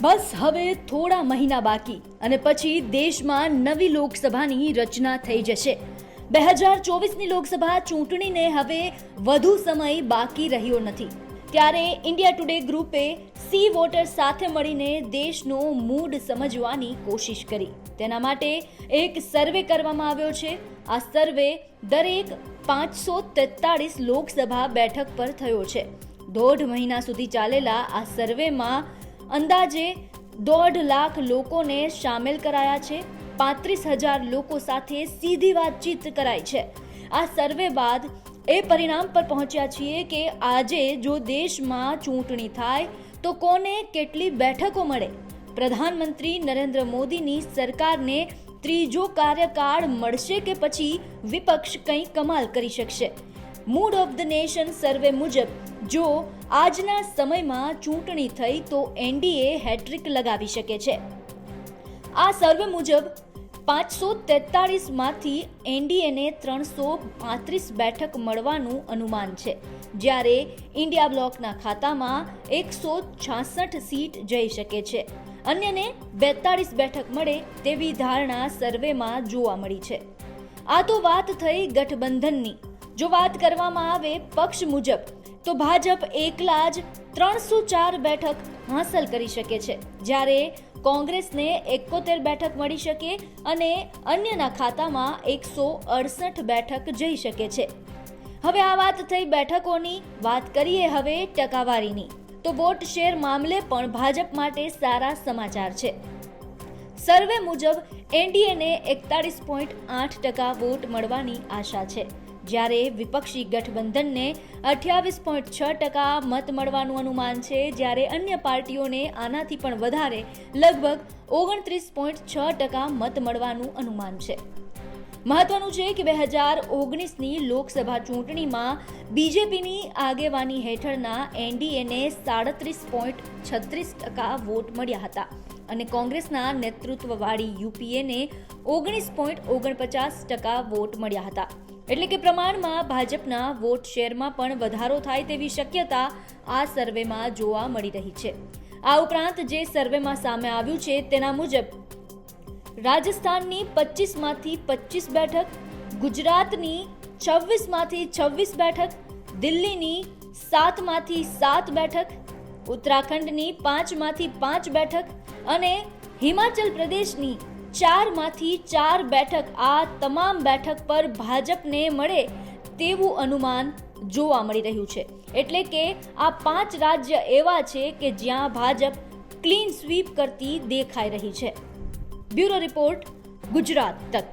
બસ હવે થોડા મહિના બાકી અને પછી દેશમાં નવી લોકસભાની રચના થઈ જશે. બે હજાર ચોવીસની લોકસભા ચૂંટણીને હવે વધુ સમય બાકી રહ્યો નથી. ત્યારે ઇન્ડિયા ટુડે ગ્રુપે સી વોટર સાથે મળીને દેશનો મૂડ સમજવાની કોશિશ કરી. તેના માટે એક સર્વે કરવામાં આવ્યો છે. આ સર્વે દરેક પાંચસો તેતાળીસ લોકસભા બેઠક પર થયો છે. દોઢ મહિના સુધી ચાલેલા આ સર્વેમાં અંદાજે દોઢ લાખ લોકોને સામેલ કરાયા છે. પાંત્રીસ હજાર લોકો સાથે સીધી વાતચીત કરાઈ છે. આ સર્વે બાદ એ પરિણામ પર પહોંચ્યા છીએ કે આજે જો દેશમાં ચૂંટણી થાય, તો કોને કેટલી બેઠકો મળે? પ્રધાનમંત્રી નરેન્દ્ર મોદીની સરકારને ત્રીજો કાર્યકાળ મળશે કે પછી વિપક્ષ કંઈ કમાલ કરી શકશે? Mood of the nation survey મુજબ, જો આજના સમયમાં ચૂંટણી થઈ તો એનડીએ હેટ્રિક લગાવી શકે છે. આ સર્વે મુજબ, પાંચસો તેતાળીસમાંથી એનડીએને ત્રણસો પાંત્રીસ બેઠક મળવાનું અનુમાન છે, જ્યારે ઇન્ડિયા બ્લોકના ખાતામાં એકસો છાસઠ સીટ જઈ શકે છે. અન્યને બેતાળીસ બેઠક મળે તેવી ધારણા સર્વેમાં જોવા મળી છે. આ તો વાત થઈ ગઠબંધનની. જો વાત કરવામાં આવે પક્ષ મુજબ, તો ભાજપ એકલા જ ત્રણસો ચાર બેઠક હાંસલ કરી શકે છે. જ્યારે કોંગ્રેસને એકોતેર બેઠક મળી શકે અને અન્યના ખાતામાં એકસો અડસઠ બેઠક જઈ શકે છે. હવે આ વાત થઈ બેઠકોની. વાત કરીએ હવે ટકાવારીની. તો વોટ શેર મામલે પણ ભાજપ માટે સારા સમાચાર છે. સર્વે મુજબ, એનડીએને એકતાળીસ પોઈન્ટ આઠ ટકા વોટ મળવાની આશા છે. જ્યારે વિપક્ષી ગઠબંધનને અઠ્યાવીસ પોઈન્ટ છ ટકા મત મળવાનું અનુમાન છે, જ્યારે અન્ય પાર્ટીઓને આનાથી પણ વધારે લગભગ ઓગણત્રીસ પોઈન્ટ છ ટકા મત મળવાનું અનુમાન છે. મહત્વનું છે કે બે હજાર ઓગણીસની લોકસભા ચૂંટણીમાં બીજેપીની આગેવાની હેઠળના એનડીએને સાડત્રીસ પોઈન્ટ છત્રીસ ટકા વોટ મળ્યા હતા અને કોંગ્રેસના નેતૃત્વવાળી યુપીએને ઓગણીસ પોઈન્ટ ઓગણપચાસ ટકા વોટ મળ્યા હતા. એટલે કે પ્રમાણમાં ભાજપના વોટ શેરમાં પણ વધારો થાય તેવી શક્યતા આ સર્વેમાં જોવા મળી રહી છે. આ ઉપરાંત જે સર્વેમાં સામે આવ્યું છે તેના મુજબ રાજસ્થાનની પચીસમાંથી પચીસ બેઠક, ગુજરાતની છવ્વીસમાંથી છવ્વીસ બેઠક, દિલ્હીની સાતમાંથી સાત બેઠક, ઉત્તરાખંડની પાંચમાંથી પાંચ બેઠક અને હિમાચલ પ્રદેશની ચારમાંથી ચાર બેઠક આ તમામ બેઠક પર ભાજપને મળે તેવું અનુમાન જોવા મળી રહ્યું છે. એટલે કે આ પાંચ રાજ્ય એવા છે કે જ્યાં ભાજપ ક્લીન સ્વીપ કરતી દેખાઈ રહી છે. બ્યુરો રિપોર્ટ, ગુજરાત તક.